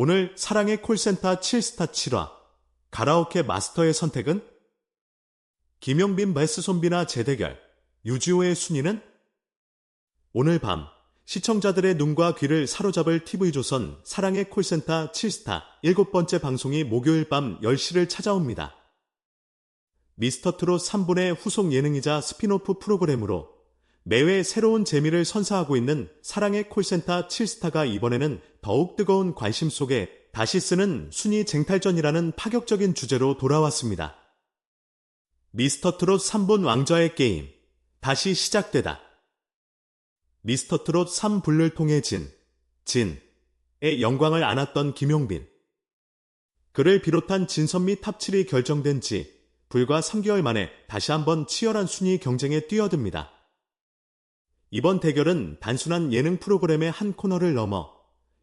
오늘 사랑의 콜센터 7스타 7화 가라오케 마스터의 선택은? 김용빈 베스 손비나 재대결 유지호의 순위는? 오늘 밤 시청자들의 눈과 귀를 사로잡을 TV조선 사랑의 콜센터 7스타 일곱 번째 방송이 목요일 밤 10시를 찾아옵니다. 미스터트롯 3분의 후속 예능이자 스피노프 프로그램으로 매회 새로운 재미를 선사하고 있는 사랑의 콜센터 7스타가 이번에는 더욱 뜨거운 관심 속에 다시 쓰는 순위 쟁탈전이라는 파격적인 주제로 돌아왔습니다. 미스터 트롯 3분 왕좌의 게임 다시 시작되다. 미스터 트롯 3불를 통해 진, 진의 영광을 안았던 김용빈. 그를 비롯한 진선미 탑 7이 결정된 지 불과 3개월 만에 다시 한번 치열한 순위 경쟁에 뛰어듭니다. 이번 대결은 단순한 예능 프로그램의 한 코너를 넘어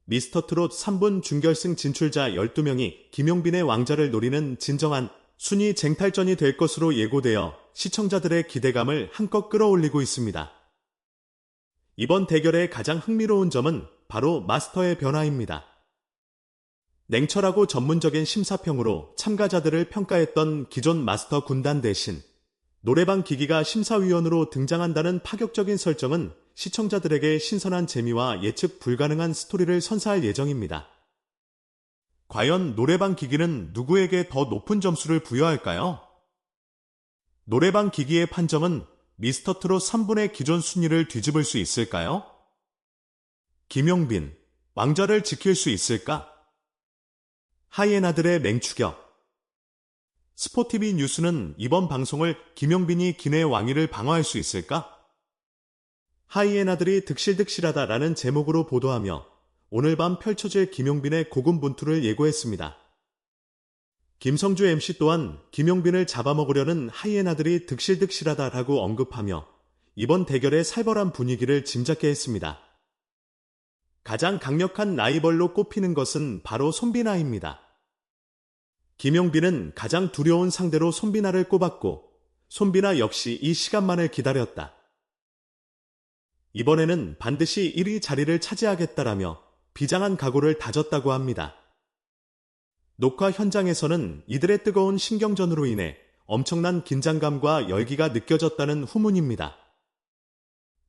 미스터 트롯 3분 준결승 진출자 12명이 김용빈의 왕자를 노리는 진정한 순위 쟁탈전이 될 것으로 예고되어 시청자들의 기대감을 한껏 끌어올리고 있습니다. 이번 대결의 가장 흥미로운 점은 바로 마스터의 변화입니다. 냉철하고 전문적인 심사평으로 참가자들을 평가했던 기존 마스터 군단 대신 노래방 기기가 심사위원으로 등장한다는 파격적인 설정은 시청자들에게 신선한 재미와 예측 불가능한 스토리를 선사할 예정입니다. 과연 노래방 기기는 누구에게 더 높은 점수를 부여할까요? 노래방 기기의 판정은 미스터트롯 3분의 기존 순위를 뒤집을 수 있을까요? 김용빈, 왕자를 지킬 수 있을까? 하이에나들의 맹추격 스포티비 뉴스는 이번 방송을 김용빈이 기내 왕위를 방어할 수 있을까? 하이에나들이 득실득실하다라는 제목으로 보도하며 오늘 밤 펼쳐질 김용빈의 고군분투를 예고했습니다. 김성주 MC 또한 김용빈을 잡아먹으려는 하이에나들이 득실득실하다라고 언급하며 이번 대결의 살벌한 분위기를 짐작케 했습니다. 가장 강력한 라이벌로 꼽히는 것은 바로 손비나입니다. 김용빈은 가장 두려운 상대로 손비나를 꼽았고 손비나 역시 이 시간만을 기다렸다. 이번에는 반드시 1위 자리를 차지하겠다라며 비장한 각오를 다졌다고 합니다. 녹화 현장에서는 이들의 뜨거운 신경전으로 인해 엄청난 긴장감과 열기가 느껴졌다는 후문입니다.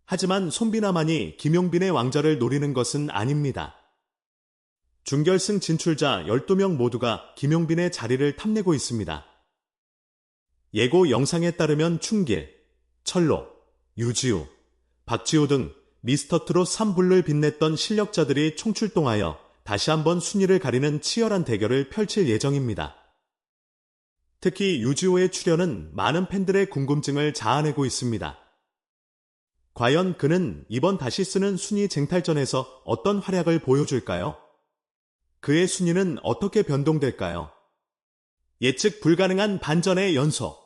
하지만 손비나만이 김용빈의 왕자를 노리는 것은 아닙니다. 준결승 진출자 12명 모두가 김용빈의 자리를 탐내고 있습니다. 예고 영상에 따르면 충길, 철로, 유지우, 박지호 등 미스터트롯 3불를 빛냈던 실력자들이 총출동하여 다시 한번 순위를 가리는 치열한 대결을 펼칠 예정입니다. 특히 유지호의 출연은 많은 팬들의 궁금증을 자아내고 있습니다. 과연 그는 이번 다시 쓰는 순위 쟁탈전에서 어떤 활약을 보여줄까요? 그의 순위는 어떻게 변동될까요? 예측 불가능한 반전의 연속.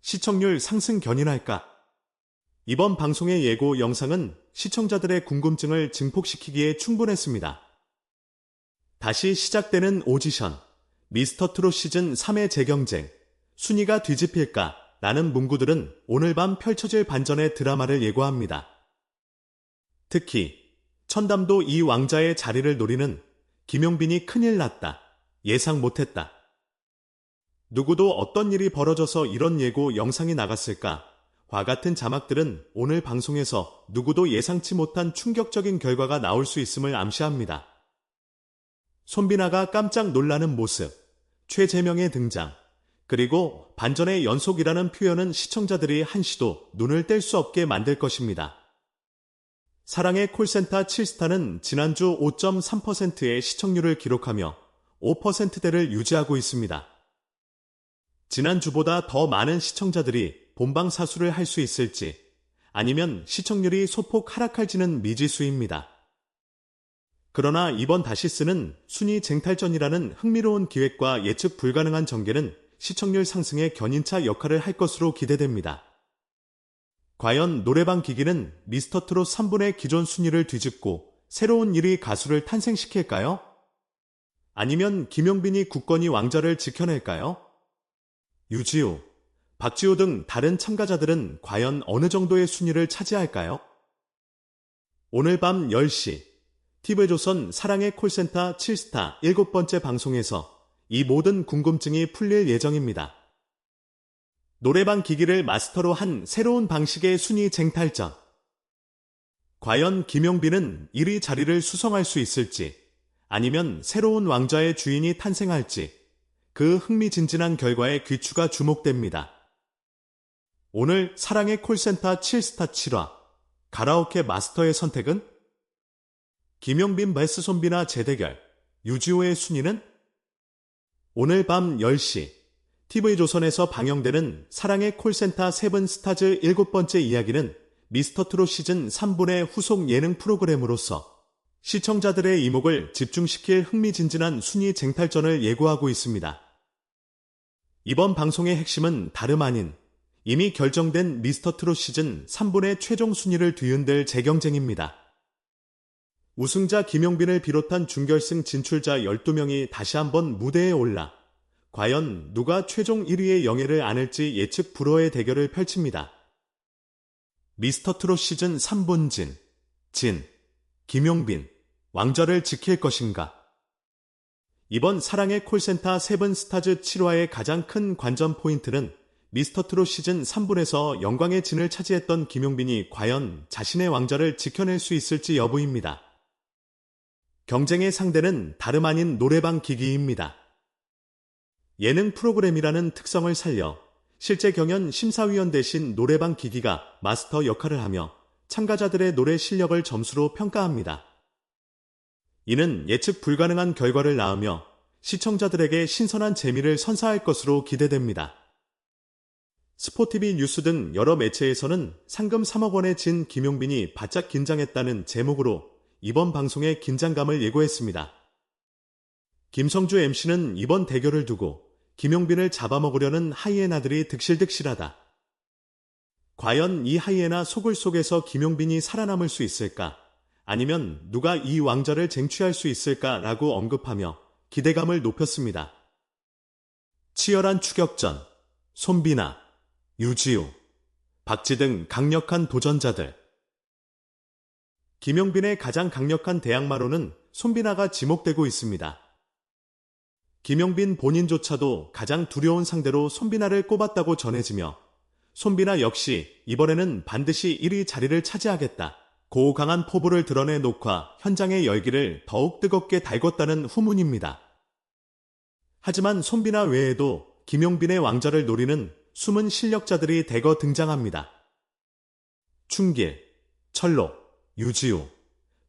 시청률 상승 견인할까? 이번 방송의 예고 영상은 시청자들의 궁금증을 증폭시키기에 충분했습니다. 다시 시작되는 오디션, 미스터 트롯 시즌 3의 재경쟁, 순위가 뒤집힐까? 라는 문구들은 오늘 밤 펼쳐질 반전의 드라마를 예고합니다. 특히 천담도 이 왕자의 자리를 노리는 김용빈이 큰일 났다. 예상 못했다. 누구도 어떤 일이 벌어져서 이런 예고 영상이 나갔을까? 과 같은 자막들은 오늘 방송에서 누구도 예상치 못한 충격적인 결과가 나올 수 있음을 암시합니다. 손비나가 깜짝 놀라는 모습, 최재명의 등장, 그리고 반전의 연속이라는 표현은 시청자들이 한시도 눈을 뗄 수 없게 만들 것입니다. 사랑의 콜센터 7스타는 지난주 5.3%의 시청률을 기록하며 5%대를 유지하고 있습니다. 지난주보다 더 많은 시청자들이 본방 사수를 할 수 있을지 아니면 시청률이 소폭 하락할지는 미지수입니다. 그러나 이번 다시스는 순위 쟁탈전이라는 흥미로운 기획과 예측 불가능한 전개는 시청률 상승의 견인차 역할을 할 것으로 기대됩니다. 과연 노래방 기기는 미스터트롯 3분의 기존 순위를 뒤집고 새로운 1위 가수를 탄생시킬까요? 아니면 김용빈이 굳건히 왕자를 지켜낼까요? 유지호, 박지호 등 다른 참가자들은 과연 어느 정도의 순위를 차지할까요? 오늘 밤 10시 TV조선 사랑의 콜센터 7스타 7번째 방송에서 이 모든 궁금증이 풀릴 예정입니다. 노래방 기기를 마스터로 한 새로운 방식의 순위 쟁탈전. 과연 김용빈은 1위 자리를 수성할 수 있을지, 아니면 새로운 왕좌의 주인이 탄생할지, 그 흥미진진한 결과에 귀추가 주목됩니다. 오늘 사랑의 콜센터 7스타 7화, 가라오케 마스터의 선택은? 김용빈 vs 손비나 재대결, 유지호의 순위는? 오늘 밤 10시, TV조선에서 방영되는 사랑의 콜센터 세븐 스타즈 일곱 번째 이야기는 미스터트롯 시즌 3분의 후속 예능 프로그램으로서 시청자들의 이목을 집중시킬 흥미진진한 순위 쟁탈전을 예고하고 있습니다. 이번 방송의 핵심은 다름 아닌 이미 결정된 미스터트롯 시즌 3분의 최종 순위를 뒤흔들 재경쟁입니다. 우승자 김용빈을 비롯한 준결승 진출자 12명이 다시 한번 무대에 올라 과연 누가 최종 1위의 영예를 안을지 예측 불허의 대결을 펼칩니다. 미스터 트롯 시즌 3분 진, 진, 김용빈, 왕좌를 지킬 것인가? 이번 사랑의 콜센터 세븐 스타즈 7화의 가장 큰 관전 포인트는 미스터 트롯 시즌 3분에서 영광의 진을 차지했던 김용빈이 과연 자신의 왕좌를 지켜낼 수 있을지 여부입니다. 경쟁의 상대는 다름 아닌 노래방 기기입니다. 예능 프로그램이라는 특성을 살려 실제 경연 심사위원 대신 노래방 기기가 마스터 역할을 하며 참가자들의 노래 실력을 점수로 평가합니다. 이는 예측 불가능한 결과를 낳으며 시청자들에게 신선한 재미를 선사할 것으로 기대됩니다. 스포티비 뉴스 등 여러 매체에서는 상금 3억 원에 진 김용빈이 바짝 긴장했다는 제목으로 이번 방송의 긴장감을 예고했습니다. 김성주 MC는 이번 대결을 두고 김용빈을 잡아먹으려는 하이에나들이 득실득실하다. 과연 이 하이에나 속을 속에서 김용빈이 살아남을 수 있을까? 아니면 누가 이 왕좌를 쟁취할 수 있을까라고 언급하며 기대감을 높였습니다. 치열한 추격전, 손비나, 유지우, 박지 등 강력한 도전자들. 김용빈의 가장 강력한 대항마로는 손비나가 지목되고 있습니다. 김용빈 본인조차도 가장 두려운 상대로 손비나를 꼽았다고 전해지며 손비나 역시 이번에는 반드시 1위 자리를 차지하겠다. 고 강한 포부를 드러내 녹화 현장의 열기를 더욱 뜨겁게 달궜다는 후문입니다. 하지만 손비나 외에도 김용빈의 왕좌를 노리는 숨은 실력자들이 대거 등장합니다. 충길, 철록, 유지우,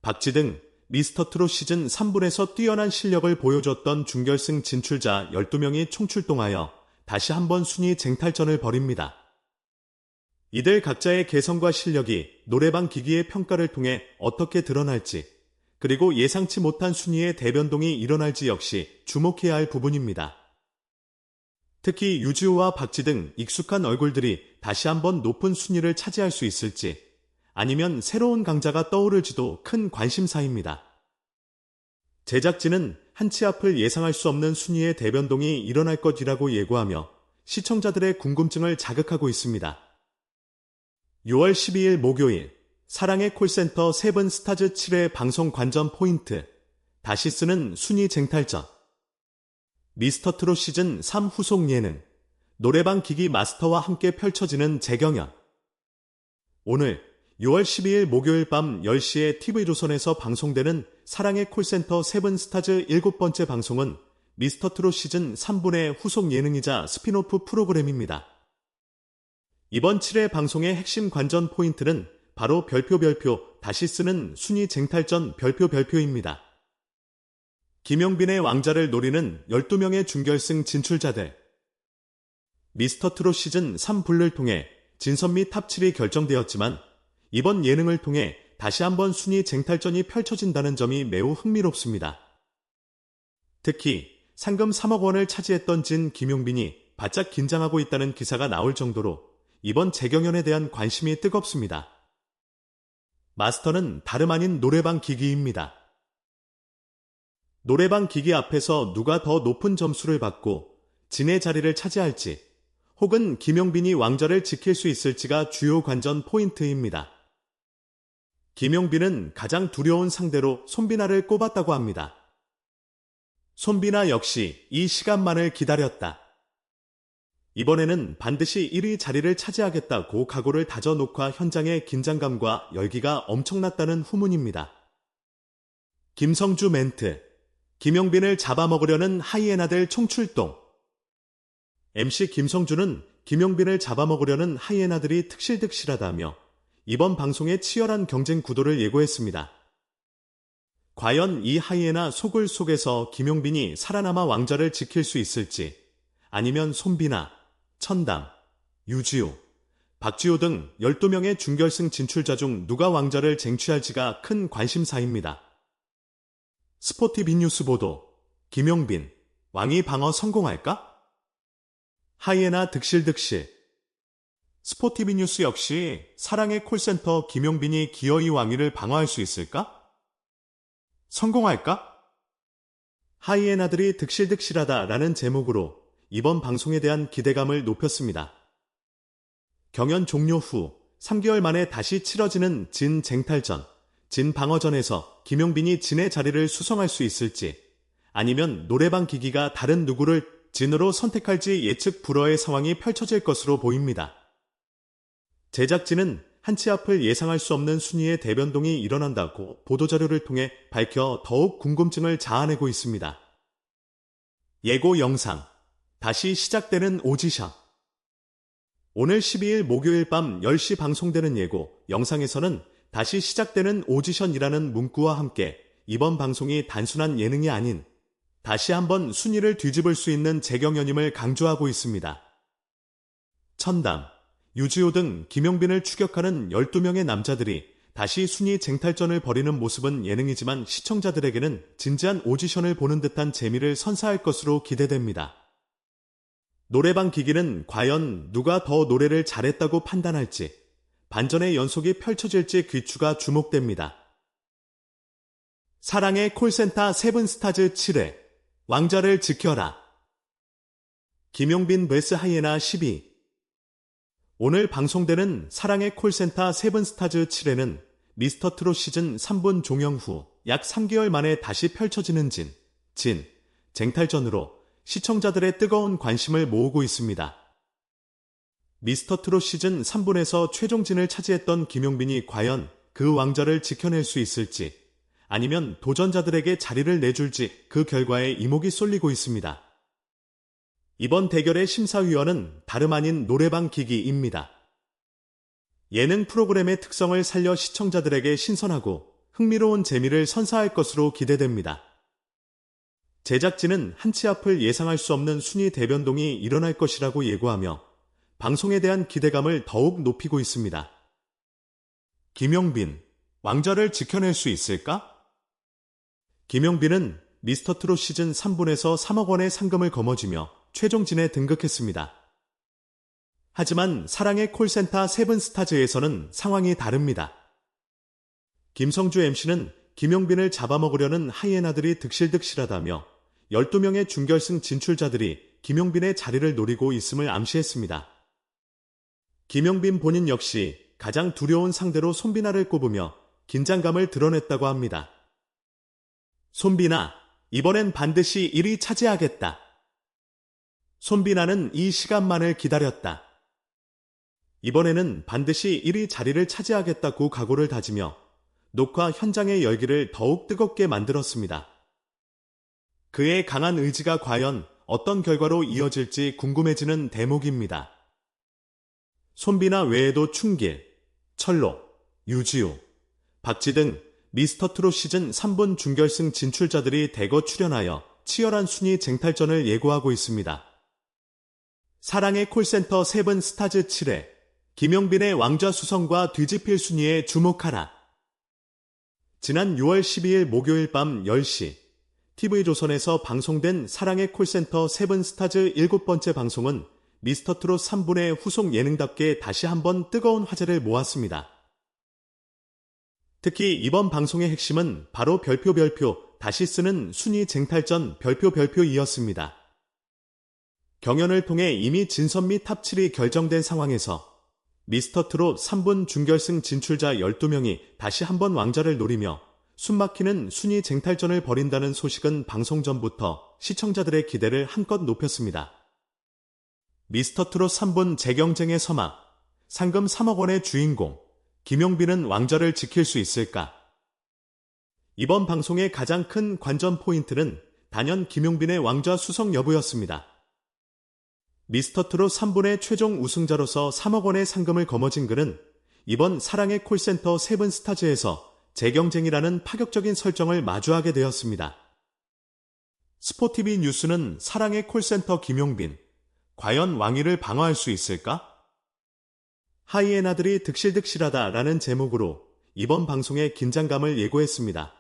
박지 등 미스터트롯 시즌 3분에서 뛰어난 실력을 보여줬던 준결승 진출자 12명이 총출동하여 다시 한번 순위 쟁탈전을 벌입니다. 이들 각자의 개성과 실력이 노래방 기기의 평가를 통해 어떻게 드러날지, 그리고 예상치 못한 순위의 대변동이 일어날지 역시 주목해야 할 부분입니다. 특히 유지우와 박지 등 익숙한 얼굴들이 다시 한번 높은 순위를 차지할 수 있을지, 아니면 새로운 강자가 떠오를지도 큰 관심사입니다. 제작진은 한치 앞을 예상할 수 없는 순위의 대변동이 일어날 것이라고 예고하며 시청자들의 궁금증을 자극하고 있습니다. 6월 12일 목요일 사랑의 콜센터 세븐 스타즈 7회 방송 관전 포인트 다시 쓰는 순위 쟁탈전 미스터 트롯 시즌 3 후속 예능 노래방 기기 마스터와 함께 펼쳐지는 재경연 오늘 6월 12일 목요일 밤 10시에 TV조선에서 방송되는 사랑의 콜센터 세븐스타즈 일곱 번째 방송은 미스터트롯 시즌 3분의 후속 예능이자 스피노프 프로그램입니다. 이번 7회 방송의 핵심 관전 포인트는 바로 별표 별표 다시 쓰는 순위 쟁탈전 별표 별표입니다. 김용빈의 왕자를 노리는 12명의 준결승 진출자들 미스터트롯 시즌 3불를 통해 진선미 탑7이 결정되었지만 이번 예능을 통해 다시 한번 순위 쟁탈전이 펼쳐진다는 점이 매우 흥미롭습니다. 특히 상금 3억 원을 차지했던 진 김용빈이 바짝 긴장하고 있다는 기사가 나올 정도로 이번 재경연에 대한 관심이 뜨겁습니다. 마스터는 다름 아닌 노래방 기기입니다. 노래방 기기 앞에서 누가 더 높은 점수를 받고 진의 자리를 차지할지 혹은 김용빈이 왕좌를 지킬 수 있을지가 주요 관전 포인트입니다. 김용빈은 가장 두려운 상대로 손비나를 꼽았다고 합니다. 손비나 역시 이 시간만을 기다렸다. 이번에는 반드시 1위 자리를 차지하겠다고 각오를 다져 녹화 현장의 긴장감과 열기가 엄청났다는 후문입니다. 김성주 멘트. 김용빈을 잡아먹으려는 하이에나들 총출동. MC 김성주는 김용빈을 잡아먹으려는 하이에나들이 특실득실하다며 이번 방송의 치열한 경쟁 구도를 예고했습니다. 과연 이 하이에나 속을 속에서 김용빈이 살아남아 왕좌를 지킬 수 있을지 아니면 손비나 천담, 유지우, 박지호 등 12명의 준결승 진출자 중 누가 왕좌를 쟁취할지가 큰 관심사입니다. 스포티비 뉴스 보도 김용빈, 왕이 방어 성공할까? 하이에나 득실득실 스포티비 뉴스 역시 사랑의 콜센터 김용빈이 기어이 왕위를 방어할 수 있을까? 성공할까? 하이에나들이 득실득실하다라는 제목으로 이번 방송에 대한 기대감을 높였습니다. 경연 종료 후 3개월 만에 다시 치러지는 진 쟁탈전, 진 방어전에서 김용빈이 진의 자리를 수성할 수 있을지, 아니면 노래방 기기가 다른 누구를 진으로 선택할지 예측 불허의 상황이 펼쳐질 것으로 보입니다. 제작진은 한치 앞을 예상할 수 없는 순위의 대변동이 일어난다고 보도자료를 통해 밝혀 더욱 궁금증을 자아내고 있습니다. 예고 영상 다시 시작되는 오지션 오늘 12일 목요일 밤 10시 방송되는 예고 영상에서는 다시 시작되는 오지션이라는 문구와 함께 이번 방송이 단순한 예능이 아닌 다시 한번 순위를 뒤집을 수 있는 재경연임을 강조하고 있습니다. 천담, 유지호 등 김용빈을 추격하는 12명의 남자들이 다시 순위 쟁탈전을 벌이는 모습은 예능이지만 시청자들에게는 진지한 오지션을 보는 듯한 재미를 선사할 것으로 기대됩니다. 노래방 기기는 과연 누가 더 노래를 잘했다고 판단할지, 반전의 연속이 펼쳐질지 귀추가 주목됩니다. 사랑의 콜센터 세븐스타즈 7회, 왕자를 지켜라. 김용빈 베스 하이에나 12. 오늘 방송되는 사랑의 콜센터 세븐스타즈 7회는 미스터 트롯 시즌 3분 종영 후 약 3개월 만에 다시 펼쳐지는 진, 진, 쟁탈전으로 시청자들의 뜨거운 관심을 모으고 있습니다. 미스터 트롯 시즌 3분에서 최종진을 차지했던 김용빈이 과연 그 왕좌를 지켜낼 수 있을지 아니면 도전자들에게 자리를 내줄지 그 결과에 이목이 쏠리고 있습니다. 이번 대결의 심사위원은 다름 아닌 노래방 기기입니다. 예능 프로그램의 특성을 살려 시청자들에게 신선하고 흥미로운 재미를 선사할 것으로 기대됩니다. 제작진은 한치 앞을 예상할 수 없는 순위 대변동이 일어날 것이라고 예고하며 방송에 대한 기대감을 더욱 높이고 있습니다. 김용빈, 왕좌를 지켜낼 수 있을까? 김용빈은 미스터 트롯 시즌 3분에서 3억 원의 상금을 거머쥐며 최종진에 등극했습니다. 하지만 사랑의 콜센터 세븐스타즈에서는 상황이 다릅니다. 김성주 MC는 김용빈을 잡아먹으려는 하이에나들이 득실득실하다며 12명의 준결승 진출자들이 김용빈의 자리를 노리고 있음을 암시했습니다. 김용빈 본인 역시 가장 두려운 상대로 손비나를 꼽으며 긴장감을 드러냈다고 합니다. 손비나, 이번엔 반드시 1위 차지하겠다. 손비나는 이 시간만을 기다렸다. 이번에는 반드시 1위 자리를 차지하겠다고 각오를 다지며 녹화 현장의 열기를 더욱 뜨겁게 만들었습니다. 그의 강한 의지가 과연 어떤 결과로 이어질지 궁금해지는 대목입니다. 손비나 외에도 충길, 철로, 유지우, 박지 등 미스터 트롯 시즌 3분 준결승 진출자들이 대거 출연하여 치열한 순위 쟁탈전을 예고하고 있습니다. 사랑의 콜센터 세븐 스타즈 7회 김용빈의 왕좌 수성과 뒤집힐 순위에 주목하라. 지난 6월 12일 목요일 밤 10시 TV조선에서 방송된 사랑의 콜센터 세븐 스타즈 일곱 번째 방송은 미스터트롯 3분의 후속 예능답게 다시 한번 뜨거운 화제를 모았습니다. 특히 이번 방송의 핵심은 바로 별표 별표 다시 쓰는 순위 쟁탈전 별표 별표이었습니다. 경연을 통해 이미 진선 및 탑7이 결정된 상황에서 미스터 트롯 3분 준결승 진출자 12명이 다시 한번 왕자를 노리며 숨막히는 순위 쟁탈전을 벌인다는 소식은 방송 전부터 시청자들의 기대를 한껏 높였습니다. 미스터 트롯 3분 재경쟁의 서막, 상금 3억 원의 주인공, 김용빈은 왕좌를 지킬 수 있을까? 이번 방송의 가장 큰 관전 포인트는 단연 김용빈의 왕좌 수성 여부였습니다. 미스터 트롯 3분의 최종 우승자로서 3억 원의 상금을 거머쥔 그는 이번 사랑의 콜센터 세븐 스타즈에서 재경쟁이라는 파격적인 설정을 마주하게 되었습니다. 스포티비 뉴스는 사랑의 콜센터 김용빈, 과연 왕위를 방어할 수 있을까? 하이에나들이 득실득실하다라는 제목으로 이번 방송의 긴장감을 예고했습니다.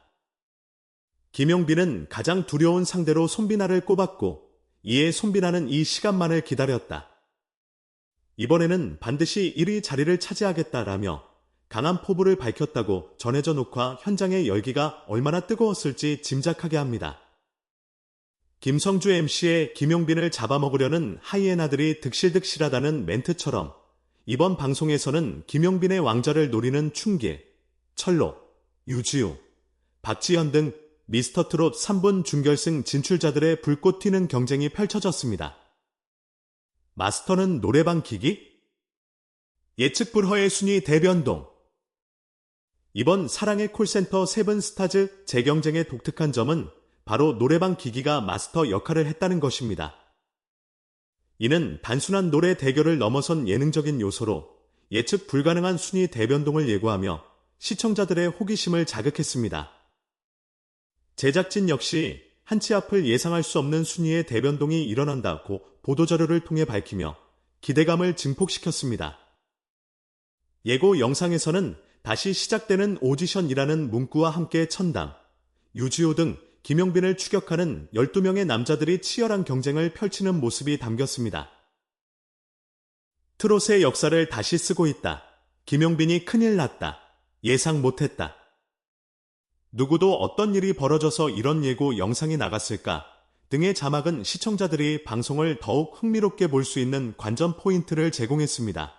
김용빈은 가장 두려운 상대로 손비나를 꼽았고 이에 손비나는 이 시간만을 기다렸다. 이번에는 반드시 1위 자리를 차지하겠다라며 강한 포부를 밝혔다고 전해져 녹화 현장의 열기가 얼마나 뜨거웠을지 짐작하게 합니다. 김성주 MC의 김용빈을 잡아먹으려는 하이에나들이 득실득실하다는 멘트처럼 이번 방송에서는 김용빈의 왕좌를 노리는 충길, 철로, 유지우, 박지현 등 미스터 트롯 3분 준결승 진출자들의 불꽃 튀는 경쟁이 펼쳐졌습니다. 마스터는 노래방 기기? 예측 불허의 순위 대변동. 이번 사랑의 콜센터 세븐 스타즈 재경쟁의 독특한 점은 바로 노래방 기기가 마스터 역할을 했다는 것입니다. 이는 단순한 노래 대결을 넘어선 예능적인 요소로 예측 불가능한 순위 대변동을 예고하며 시청자들의 호기심을 자극했습니다. 제작진 역시 한치 앞을 예상할 수 없는 순위의 대변동이 일어난다고 보도자료를 통해 밝히며 기대감을 증폭시켰습니다. 예고 영상에서는 다시 시작되는 오디션이라는 문구와 함께 천담, 유지호 등 김용빈을 추격하는 12명의 남자들이 치열한 경쟁을 펼치는 모습이 담겼습니다. 트롯의 역사를 다시 쓰고 있다. 김용빈이 큰일 났다. 예상 못했다. 누구도 어떤 일이 벌어져서 이런 예고 영상이 나갔을까 등의 자막은 시청자들이 방송을 더욱 흥미롭게 볼 수 있는 관전 포인트를 제공했습니다.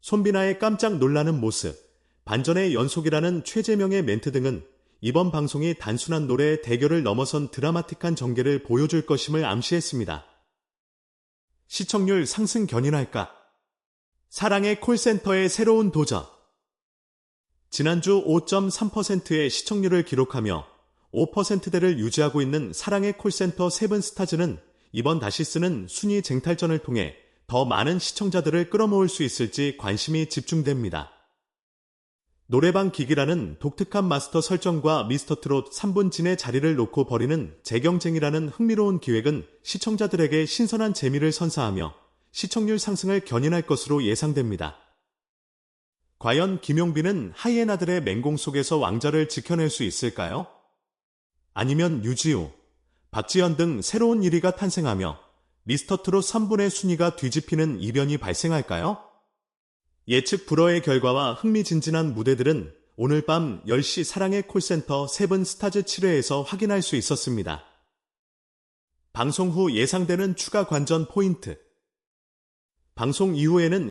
손비나의 깜짝 놀라는 모습, 반전의 연속이라는 최재명의 멘트 등은 이번 방송이 단순한 노래 대결을 넘어선 드라마틱한 전개를 보여줄 것임을 암시했습니다. 시청률 상승 견인할까? 사랑의 콜센터의 새로운 도전. 지난주 5.3%의 시청률을 기록하며 5%대를 유지하고 있는 사랑의 콜센터 세븐스타즈는 이번 다시 쓰는 순위 쟁탈전을 통해 더 많은 시청자들을 끌어모을 수 있을지 관심이 집중됩니다. 노래방 기기라는 독특한 마스터 설정과 미스터 트롯 3분 진의 자리를 놓고 벌이는 재경쟁이라는 흥미로운 기획은 시청자들에게 신선한 재미를 선사하며 시청률 상승을 견인할 것으로 예상됩니다. 과연 김용빈은 하이에나들의 맹공 속에서 왕자를 지켜낼 수 있을까요? 아니면 유지우, 박지현 등 새로운 1위가 탄생하며 미스터 트롯 3분의 순위가 뒤집히는 이변이 발생할까요? 예측 불허의 결과와 흥미진진한 무대들은 오늘 밤 10시 사랑의 콜센터 세븐 스타즈 7회에서 확인할 수 있었습니다. 방송 후 예상되는 추가 관전 포인트. 방송 이후에는